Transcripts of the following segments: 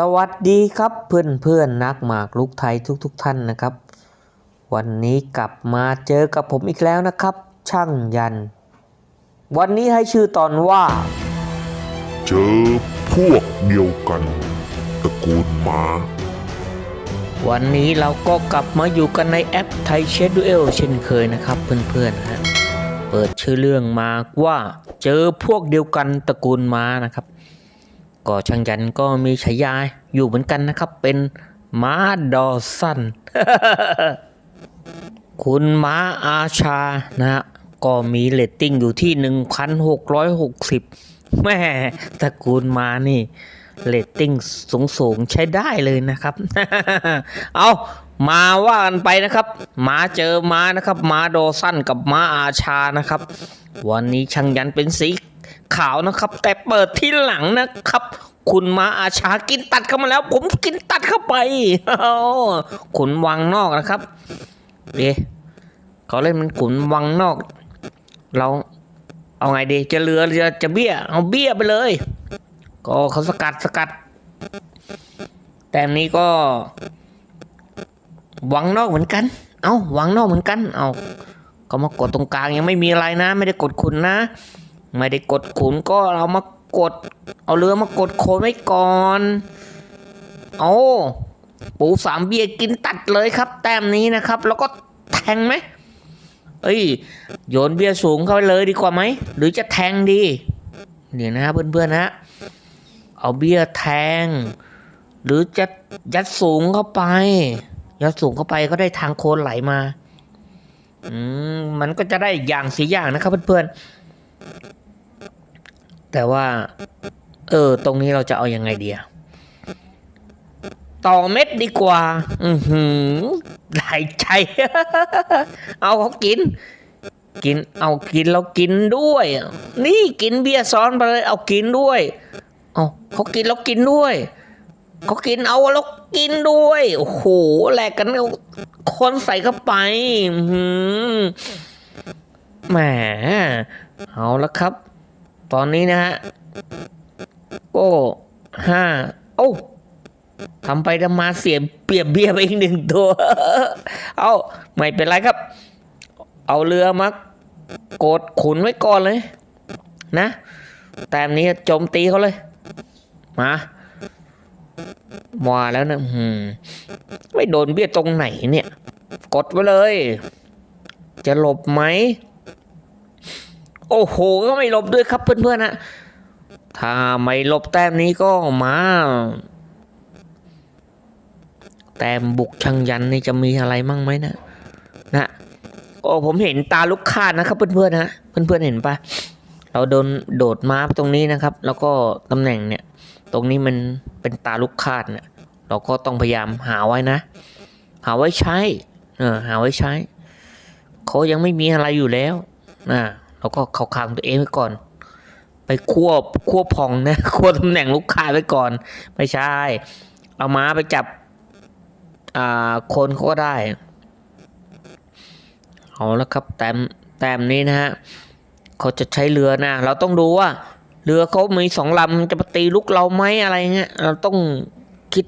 สวัสดีครับเพื่อนเพื่อนๆนักหมากลุกไทยทุกๆทท่านนะครับ วันนี้กลับมาเจอกับผมอีกแล้วนะครับ ช่างยัน วันนี้ให้ชื่อตอนว่า เจอพวกเดียวกันตระกูลหมา วันนี้เราก็กลับมาอยู่กันในแอปไทยเชดดูเอลเช่นเคยนะครับเพื่อนๆนะฮะเปิดชื่อเรื่องมาว่า เจอพวกเดียวกันตระกูลม้านะครับ ก็ช่างยันก็มีฉายาอยู่เหมือนกันนะครับ เป็นม้าดอสันคุณม้าอาชานะฮะก็มีเรตติ้งอยู่ที่ 1,660 แม่ตระกูลม้านี่เรตติ้งสูงสูงๆใช้ได้เลยนะครับ เอามาว่ากันไปนะครับมาเจอมานะครับมาโดสั้นกับมาอาชานะครับ วันนี้ช่างยันเป็นสี ขาวนะครับ แต่เปิดที่หลังนะครับ คุณมาอาชากินตัดเข้ามาแล้ว ผมกินตัดเข้าไปขุนวังนอกนะครับเอ๊ะเขาเล่นมันขุนวังนอก เราเอาไงดีจะเรือจะจะเบี้ย เอาเบี้ยไปเลย ก็เขาสกัดสกัด แต้มนี้ก็ วังนอกเหมือนกัน เอาวังนอกเหมือนกัน เอาก็มากดตรงกลางยังไม่มีอะไรนะ ไม่ได้กดขุนนะ ไม่ได้กดขุนก็เรามากด เอาเรือมากดโคนไว้ก่อนเอาปูสามเบียกินตัดเลยครับ แต้มนี้นะครับ แล้วก็แทงไหมเอ้ยโยนเบียสูงเข้าไปเลยดีกว่าไหมหรือจะแทงดีเดี๋ยวนะเพื่อนๆนะเอาเบียแทง หรือจะยัดสูงเข้าไป ยัดสูงเข้าไปก็ได้ทางโคนไหลมาอืมมันก็จะได้อย่างสีอย่างนะครับเพื่อนๆ แต่ว่า เออ ตรงนี้เราจะเอาอยัางไงเดียต่อเม็ดดีกว่า อือหือได้ใจ เอาเขากิน กิน เอากินแล้วกินด้วย นี่กินเบียร์ซ้อนไปเลย เอากินด้วยเอาเขากินแล้วกินด้วยเขากินเอาแล้วกินด้วย โอ้โหแหลกกันคนใส่เข้าไปหือแหม เอาล้วครับ ตอนนี้นะฮะโอ้ห้าโอ้ทำไปทำมาเสียเปรียบเบียไปอีกหนึ่งตัว เอาไม่เป็นไรครับ เอาเรือมากดขุนไว้ก่อนเลย นะแต้มนี้โจมตีเขาเลย มามาแล้วนะหืมไม่โดนเบี้ยตรงไหนเนี่ย กดไว้เลย จะหลบไหม โอ้โห ก็ไม่ลบด้วยครับเพื่อนๆนะถ้าไม่ลบแต้มนี้ก็มา แต้มบุกชังยันนี่จะมีอะไรมั่งไหมนะนะโอ้ผมเห็นตาลูกคาดนะครับ เพื่อนๆนะเพื่อนๆเห็นปะเราโดนโดดมาตรงนี้นะครับ แล้วก็ตำแหน่งเนี่ย ตรงนี้มันเป็นตาลูกคาดเนี่ย เราก็ต้องพยายามหาไว้นะ หาไว้ใช้ เออหาไว้ใช้เขายังไม่มีอะไรอยู่แล้วนะ เราก็เข้าคางตัวเองไว้ก่อน ไปควบควบพองนะควบตำแหน่งลูกค้าไว้ก่อน ไม่ใช่ เอาม้าไปจับ อ่าคนเขาก็ได้ เอาแล้วครับแต้มแต้มนี้นะฮะเขาจะใช้เรือนะ เราต้องดูว่า เรือเขามีสองลำจะมาตีลุกเราไหมอะไรเงี้ยเราต้องคิด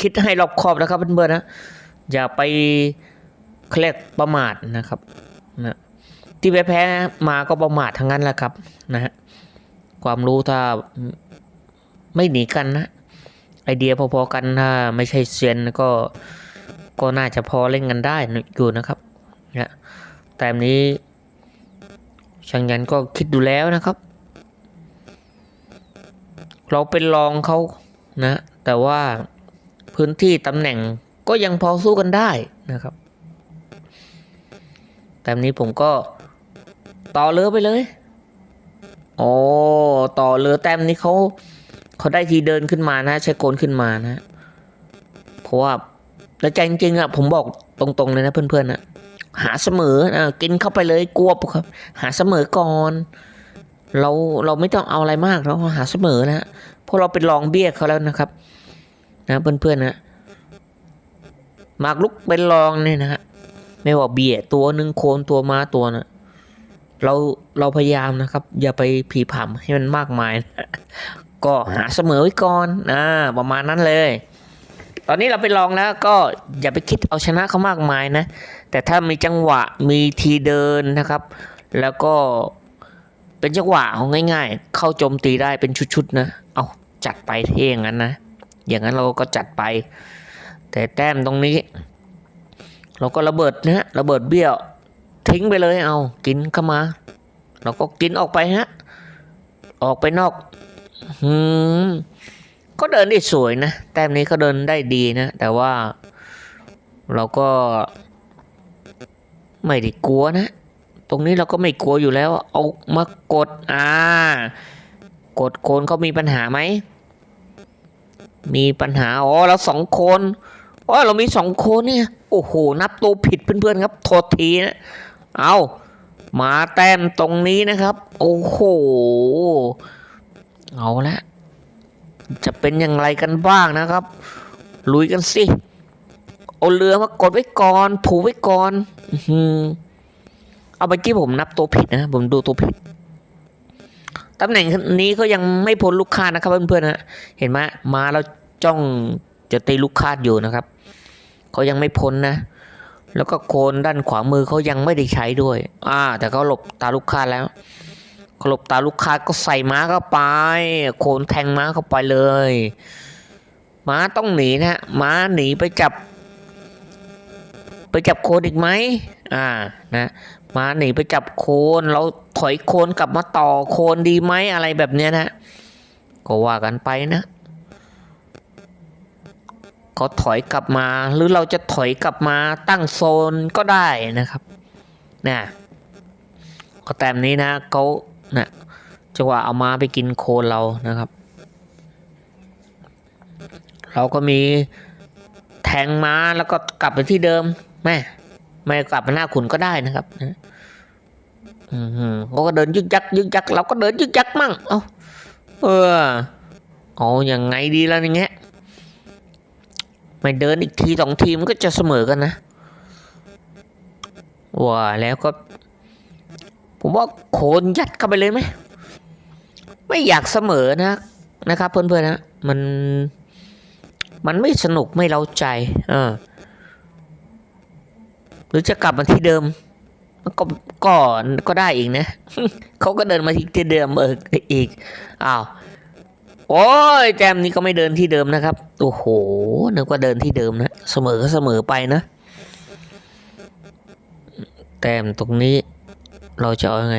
คิดให้รอบคอบนะครับเพื่อนๆนะอย่าไปเครียกประมาทนะครับนะ ที่แพ้ๆมาก็ประมาททั้งนั้นแหละครับนะฮะความรู้ถ้าไม่หนีกันนะ ไอเดียพอๆกันถ้าไม่ใช่เซียนก็ก็น่าจะพอเล่นกันได้อยู่นะครับนะแต่นี้ช่างยันก็คิดดูแล้วนะครับ เราเป็นรองเขานะ แต่ว่าพื้นที่ตำแหน่งก็ยังพอสู้กันได้นะครับ แต่นี้ผมก็ ต่อเรือไปเลย โอ้ต่อเรือแต้มนี้เขาเขาได้ทีเดินขึ้นมานะใช้โกนขึ้นมานะเพราะว่าแล้วใจจริงๆอะผมบอกตรงๆเลยนะเพื่อนๆนะหาเสมออะกินเข้าไปเลยกลัวปะครับ หาเสมอก่อน เราเราไม่ต้องเอาอะไรมากเราหาเสมอนะฮะเพราะเราเป็นรองเบี้ยเขาแล้วนะครับ นะเพื่อนๆนะหมากลุกเป็นรองเนี่ยนะฮะไม่ว่าเบี้ยตัวหนึ่งโคนตัวม้าตัวนะ เราเราพยายามนะครับ อย่าไปผีผำให้มันมากมาย ก็หาเสมอไว้ก่อนอ่าประมาณนั้นเลย ตอนนี้เราไปลองแล้วก็อย่าไปคิดเอาชนะเขามากมายนะ แต่ถ้ามีจังหวะมีทีเดินนะครับ แล้วก็เป็นจังหวะของง่าย ๆ เข้าโจมตีได้เป็นชุดๆนะ เอาจัดไปเท่งนั้นนะ อย่างนั้นเราก็จัดไป แต่แต้มตรงนี้ เราก็ระเบิดนะฮะระเบิดเบี้ยว ทิ้งไปเลยเอา กินเข้ามา เราก็กินออกไปฮะ ออกไปนอกอืมก็เดินได้สวยนะ แต้มนี้ก็เดินได้ดีนะ แต่ว่าเราก็ ไม่ได้กลัวนะ ตรงนี้เราก็ไม่กลัวอยู่แล้ว เอามากด อ่า กดโคนเขามีปัญหาไหม มีปัญหา อ๋อเราสองคนอ๋อเรามีสองคนเนี่ย โอ้โห นับตัวผิดเพื่อนๆครับ โทษทีนะ เอามาแต้มตรงนี้นะครับ โอ้โห เอาละจะเป็นอย่างไรกันบ้างนะครับ ลุยกันสิ เอาเรือมากดไว้ก่อน ผูกไว้ก่อนอือหือเอาไปที่ผมนับตัวผิดนะ ผมดูตัวผิดตำแหน่งนี้ก็ยังไม่พ้นลูกค้านะครับเพื่อนๆนะเห็นไหมมาแล้วจ้องจะตีลูกค้าอยู่นะครับเขายังไม่พ้นนะ แล้วก็โคนด้านขวามือเขายังไม่ได้ใช้ด้วย อ่า แต่เขาหลบตาลูกค้าแล้วเขาหลบตาลูกค้าก็ใส่ม้าเข้าไป โคนแทงม้าเข้าไปเลย ม้าต้องหนีนะฮะ ม้าหนีไปจับ ไปจับโคนอีกไหม อ่า นะ ม้าหนีไปจับโคน เราถอยโคนกลับมาต่อโคนดีไหมอะไรแบบเนี้ยนะ ก็ว่ากันไปนะ เขาถอยกลับมา หรือเราจะถอยกลับมาตั้งโซนก็ได้นะครับนะก็แต้มนี้นะเขานะจังหวะเอามาไปกินโคนเรานะครับ เราก็มีแทงม้าแล้วก็กลับไปที่เดิมแม่ไม่กลับมาหน้าขุนก็ได้นะครับนะอือหือเขาก็เดินยึกยักยึกยักเราก็เดินยึกยักมั่ง เอาเออเอาอย่างไงดีแล้วอย่างเงี้ย ไม่เดินอีกทีสองทีมนก็จะเสมอกันนะว่าแล้วก็ ผมว่าโคนยัดเข้าไปเลยไหมไม่อยากเสมอนะนะครับ เพื่อนๆนะมันมันไม่สนุกไม่เล้าใจเออหรือจะกลับมาที่เดิมมันก็ก็ก็ได้อีกนะเขาก็เดินมาที่เดิมเอออีกอ้าว โอ้ยแจมนี้ก็ไม่เดินที่เดิมนะครับ โอ้โหนึกว่าเดินที่เดิมนะ เสมอก็เสมอไปนะ แต้มตรงนี้เราจะเอายังไง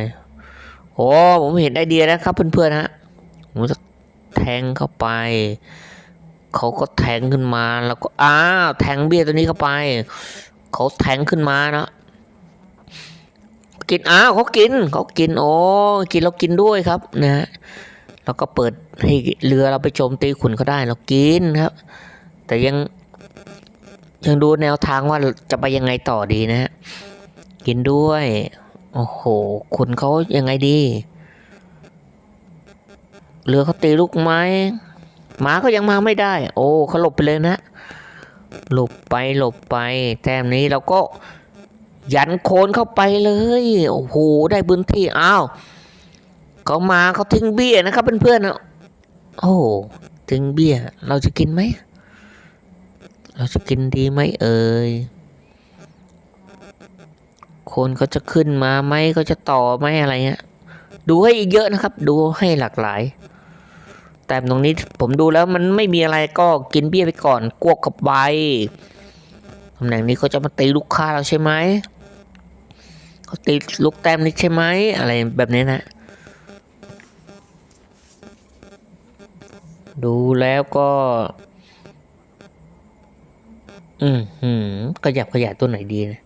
โอ้ผมเห็นไอเดียแล้วครับเพื่อนๆฮะผมจะแทงเข้าไป เขาก็แทงขึ้นมาแล้วก็อ้าวแทงเบี้ยตัวนี้เข้าไป เขาแทงขึ้นมานะกินอ้าวเขากินเขากินโอ้กินแล้วกินด้วยครับนะฮะ แล้วก็เปิดให้เรือเราไปโจมตีขุนเขาได้เรากินครับ แต่ยังยังดูแนวทางว่าจะไปยังไงต่อดีนะฮะกินด้วยโอ้โหขุนเขายังไงดีเรือเขาตีลูกไม้หมาก็ยังมาไม่ได้ โอ้เขาหลบไปเลยนะหลบไปหลบไป แต้มนี้เราก็ยันโคนเข้าไปเลย โอ้โห ได้พื้นที่ อ้าว เขามาเขาทิ้งเบี้ยนะครับเพื่อนๆนะโอ้ทิ้งเบี้ย เราจะกินไหม เราจะกินดีไหมเอ่ยคนเขาจะขึ้นมาไหมเขาจะต่อไหมอะไรเงี้ยดูให้อีกเยอะนะครับ ดูให้หลากหลาย แต่ตรงนี้ผมดูแล้วมันไม่มีอะไรก็กินเบี้ยไปก่อนกวกกับใบตำแหน่งนี้เขาจะมาตีลูกค้าเราใช่ไหมเขาตีลูกแต้มนี้ใช่ไหมอะไรแบบนี้นะ ดูแล้วก็ อืมหืมขยับขยายตัวไหนดีนะ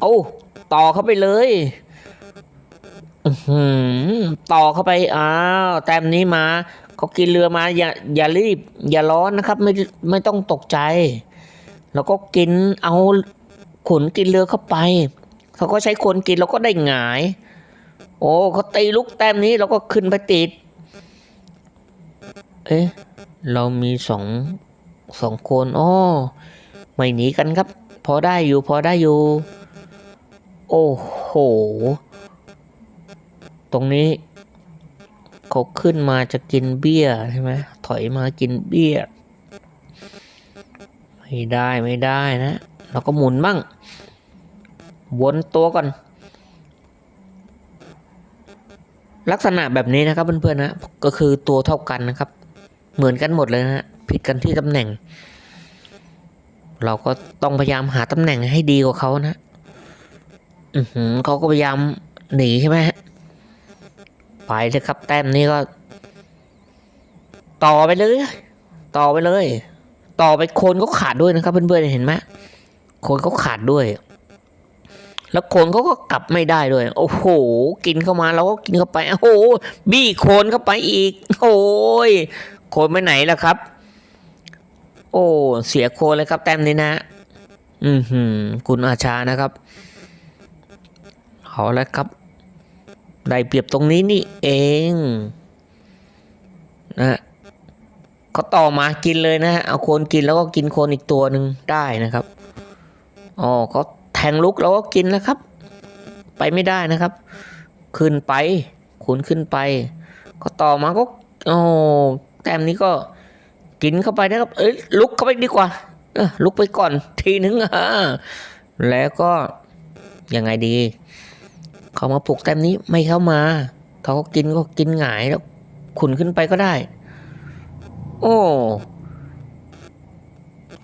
โอ้ต่อเข้าไปเลยอือหือต่อเข้าไปอ้าวแต้มนี้มาเขากินเรือมาอย่าอย่ารีบ อย่าร้อนนะครับ ไม่ไม่ต้องตกใจ แล้วก็กินเอาขนกินเรือเข้าไปเขาก็ใช้คนกินแล้วก็ได้หงาย โอ้เขาตีลูกแต้มนี้แล้วก็ขึ้นไปติด เอ๊ะ เรามีสองสองคนอ้อไม่หนีกันครับ พอได้อยู่พอได้อยู่ โอ้โห ตรงนี้ เขาขึ้นมาจะกินเบี้ยใช่ไหมถอยมากินเบี้ย ไม่ได้ไม่ได้นะ เราก็หมุนบ้างวนตัวก่อน ลักษณะแบบนี้นะครับเพื่อนๆนะก็คือตัวเท่ากันนะครับ เหมือนกันหมดเลยนะฮะผิดกันที่ตำแหน่ง เราก็ต้องพยายามหาตำแหน่งให้ดีกว่าเขานะอือหือเขาก็พยายามหนีใช่ไหมฮะไปเลยครับ แต้มนี้ก็ ต่อไปเลย ต่อไปเลย ต่อไปโคนก็ขาดด้วยนะครับ เพื่อนๆเห็นไหมโคนเขาขาดด้วย แล้วโคนเขาก็กลับไม่ได้ด้วย โอ้โห กินเข้ามาเราก็กินเข้าไป โอ้โห บี้โคนเข้าไปอีก โอ้ย โคนไปไหนล่ะครับ โอ้เสียโคนเลยครับแต้มนี้นะ อือหือคุณอาชานะครับเอาแล้วครับ ได้เปรียบตรงนี้นี่เองนะฮะเขาต่อมากินเลยนะฮะเอาโคนกินแล้วก็กินโคนอีกตัวหนึ่งได้นะครับอ๋อเขาแทงลุกแล้วก็กินแล้วครับ ไปไม่ได้นะครับ ขึ้นไปขุนขึ้นไป ก็ต่อมาก็โอ้ แต้มนี้ก็กินเข้าไปนะครับ เอ้ยลุกเข้าไปดีกว่าเออลุกไปก่อนทีนึงอะแล้วก็ยังไงดี เขามาปลุกแต้มนี้ไม่เข้ามาเขาก็กินก็กินหงายแล้วขุนขึ้นไปก็ได้ โอ้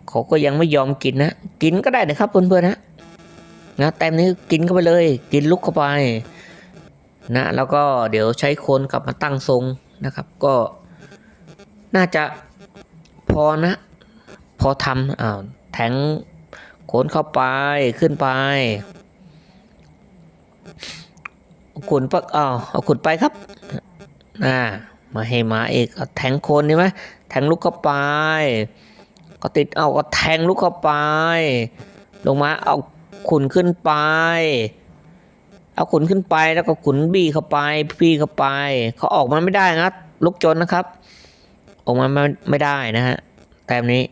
เขาก็ยังไม่ยอมกินนะกินก็ได้นะครับเพื่อนๆนะนะแต้มนี้กินเข้าไปเลย กินลุกเข้าไป นะ แล้วก็เดี๋ยวใช้โคนกลับมาตั้งทรงนะครับ ก็ น่าจะพอนะ พอทำอ้าวแทงโคนเข้าไปขึ้นไปเอาขุนปักอ้าวเอาขุนไปครับอ่ามาให้หมาเอกเอาแทงโคนใช่ไหมแทงลูกเข้าไป ก็ติดเอาก็แทงลูกเข้าไป ลงมาเอาขุนขึ้นไป เอาขุนขึ้นไปแล้วก็ขุนบี้เข้าไปบี้เข้าไป เขาออกมาไม่ได้นะลูกจนนะครับ ออกมาไม่ได้นะฮะแต้มนี้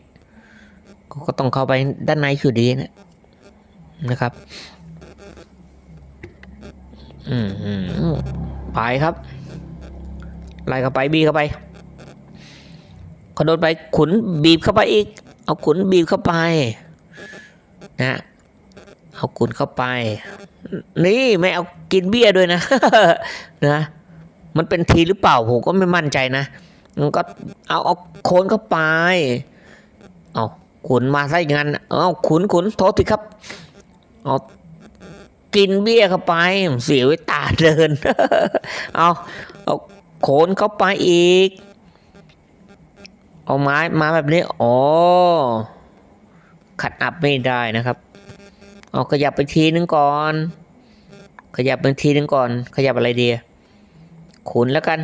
ก็ต้องเข้าไปด้านในอยู่ดีนะนะครับ อืมไปครับไล่เข้าไปบีบเข้าไปเขาโดนไปขุนบีบเข้าไปอีก เอาขุนบีบเข้าไปนะเอาขุนเข้าไป นี่ไม่เอากินเบี้ยด้วยนะนะ มันเป็นทีหรือเปล่าผมก็ไม่มั่นใจนะ มันก็เอาเอาโคนเข้าไป เอาขุนมาซะอย่างนั้น เอาขุนขุนโทษทีครับ เอากินเบี้ยเข้าไป เสียไว้ตาเดิน เอาเอาโขนเข้าไปอีก เอาไม้มาแบบนี้ อ๋อ ขัดอัพไม่ได้นะครับ เอาขยับไปทีนึงก่อน ขยับไปทีนึงก่อน ขยับอะไรเดียขุนแล้วกัน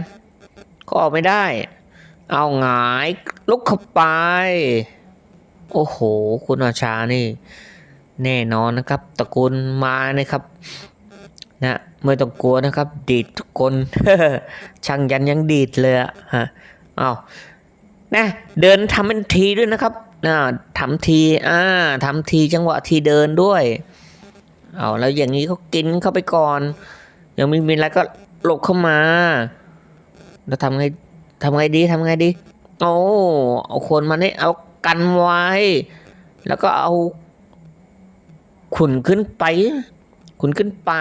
ก็ออกไม่ได้ เอาหงายลุกเข้าไป โอ้โห คุณอาชานี่ แน่นอนนะครับตระกูลมานะครับ นะไม่ต้องกลัวนะครับ ดีดทุกคนช่างยันยังดีดเลยอะฮะเอานะเดินทำเป็นทีด้วยนะครับนะทำทีอ่าทำทีจังหวะทีเดินด้วยเอาแล้วอย่างนี้เขากินเข้าไปก่อน ยังไม่มีอะไรก็หลบเข้ามา แล้วทำไง ทำไงดีทำไงดี โอ้เอาคนมาเนี่ยเอากันไว้ แล้วก็เอาขุนขึ้นไป ขุนขึ้นไป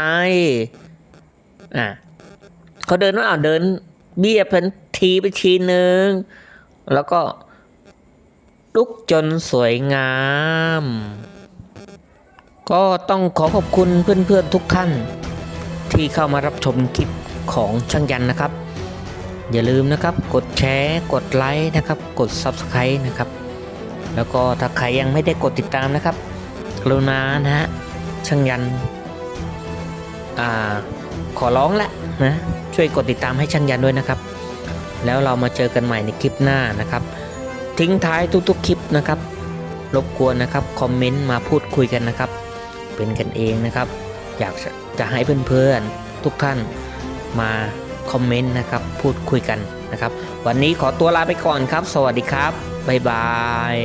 อะเขาเดินว่าอ่าเดิน เบี้ยเป็นทีไปทีหนึ่งแล้วก็ลุกจนสวยงาม ก็ต้องขอขอบคุณเพื่อนๆทุกท่าน ที่เข้ามารับชมคลิปของช่างยันนะครับ อย่าลืมนะครับ กดแชร์กดไลค์นะครับ กด Subscribe นะครับ แล้วก็ถ้าใครยังไม่ได้กดติดตามนะครับ กรุณานะฮะช่างยันอ่าขอร้องละนะช่วยกดติดตามให้ช่างยันด้วยนะครับ แล้วเรามาเจอกันใหม่ในคลิปหน้านะครับ ทิ้งท้ายทุกๆคลิปนะครับ รบกวนนะครับคอมเมนต์มาพูดคุยกันนะครับ เป็นกันเองนะครับ อยากจะให้เพื่อนๆทุกท่านมา คอมเมนต์นะครับ พูดคุยกันนะครับ วันนี้ขอตัวลาไปก่อนครับ สวัสดีครับ บ๊ายบาย